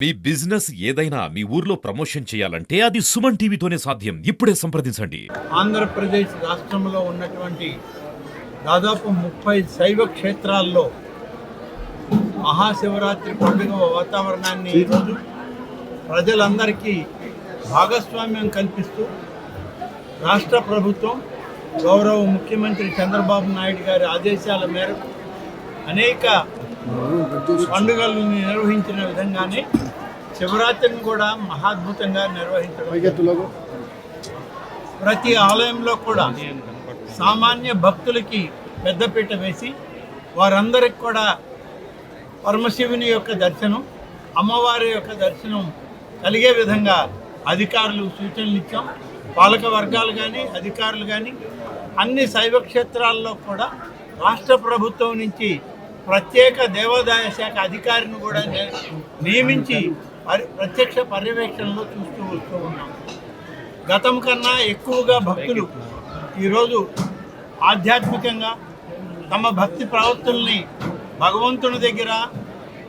మీ business ఏదైనా మీ ఊర్లో promotion చేయాలంటే అది సుమన్ టీవీతోనే సాధ్యం. ఇప్పుడే సంప్రదించండి. ఆంధ్రప్రదేశ్ రాష్ట్రంలో ఉన్నటువంటి దాదాపు ముప్పై శైవ క్షేత్రాల్లో మహాశివరాత్రి పండుగ వాతావరణాన్ని ఈరోజు ప్రజలందరికీ భాగస్వామ్యం కల్పిస్తూ రాష్ట్ర ప్రభుత్వం గౌరవ ముఖ్యమంత్రి చంద్రబాబు నాయుడు గారి ఆదేశాల మేరకు అనేక పండుగలను నిర్వహించిన విధంగానే శివరాత్రిని కూడా మహాద్భుతంగా నిర్వహించడం ప్రతి ఆలయంలో కూడా సామాన్య భక్తులకి పెద్దపీట వేసి వారందరికి కూడా పరమశివుని యొక్క దర్శనం అమ్మవారి యొక్క దర్శనం కలిగే విధంగా అధికారులు సూచనలు ఇచ్చాం. పాలక వర్గాలు కానీ అధికారులు కానీ అన్ని శైవ క్షేత్రాల్లో కూడా రాష్ట్ర ప్రభుత్వం నుంచి ప్రత్యేక దేవాదాయ శాఖ అధికారిని కూడా నియమించి ప్రత్యక్ష పర్యవేక్షణలో చూస్తూ వస్తూ ఉన్నాం. గతం కన్నా ఎక్కువగా భక్తులు ఈరోజు ఆధ్యాత్మికంగా తమ భక్తి ప్రవర్తుల్ని భగవంతుని దగ్గర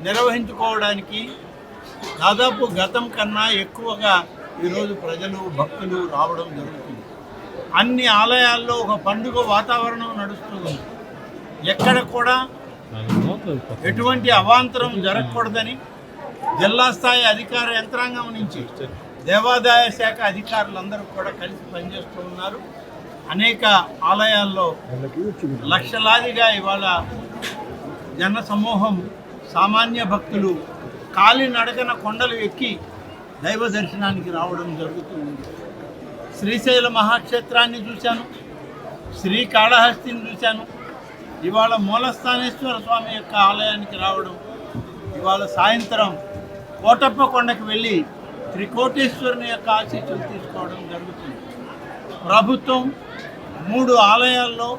నిర్వహించుకోవడానికి దాదాపు గతం కన్నా ఎక్కువగా ఈరోజు ప్రజలు భక్తులు రావడం జరుగుతుంది. అన్ని ఆలయాల్లో ఒక పండుగ వాతావరణం నడుస్తుంది ఎక్కడ కూడా ఎటువంటి అవాంతరం జరగకూడదని జిల్లా స్థాయి అధికార యంత్రాంగం నుంచి దేవాదాయ శాఖ అధికారులందరూ కూడా కలిసి పనిచేస్తూ ఉన్నారు. అనేక ఆలయాల్లో లక్షలాదిగా ఇవాళ జన సమూహం సామాన్య భక్తులు కాలి నడకన కొండలు ఎక్కి దైవ దర్శనానికి రావడం జరుగుతూ ఉంది శ్రీశైల మహాక్షేత్రాన్ని చూశాను. శ్రీకాళహస్తిని చూశాను. ఇవాళ మూలస్థానేశ్వర స్వామి యొక్క ఆలయానికి రావడం ఇవాళ సాయంత్రం కోటప్ప కొండకు వెళ్ళి త్రికోటేశ్వరుని యొక్క ఆశీస్సులు తీసుకోవడం జరుగుతుంది. ప్రభుత్వం మూడు ఆలయాల్లో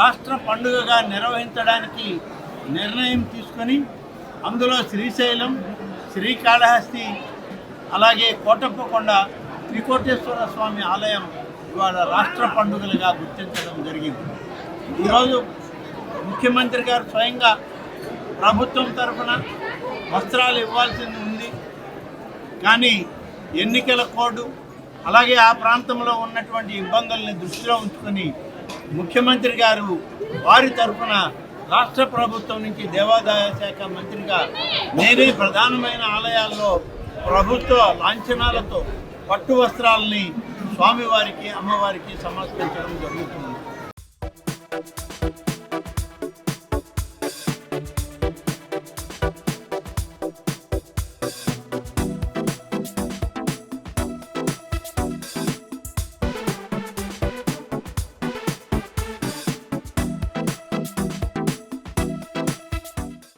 రాష్ట్ర పండుగగా నిర్వహించడానికి నిర్ణయం తీసుకొని అందులో శ్రీశైలం శ్రీకాళహస్తి అలాగే కోటప్పకొండ త్రికోటేశ్వర స్వామి ఆలయం ఇవాళ రాష్ట్ర పండుగలుగా గుర్తించడం జరిగింది. ఈరోజు ముఖ్యమంత్రి గారు స్వయంగా ప్రభుత్వం తరఫున వస్త్రాలు ఇవ్వాల్సింది ఉంది. కానీ ఎన్నికల కోడ్ అలాగే ఆ ప్రాంతంలో ఉన్నటువంటి ఇబ్బందుల్ని దృష్టిలో ఉంచుకొని ముఖ్యమంత్రి గారు వారి తరఫున రాష్ట్ర ప్రభుత్వం నుంచి దేవాదాయ శాఖ మంత్రిగా నేనే ప్రధానమైన ఆలయాల్లో ప్రభుత్వ లాంఛనాలతో పట్టు వస్త్రాలని స్వామివారికి అమ్మవారికి సమర్పించడం జరుగుతుంది.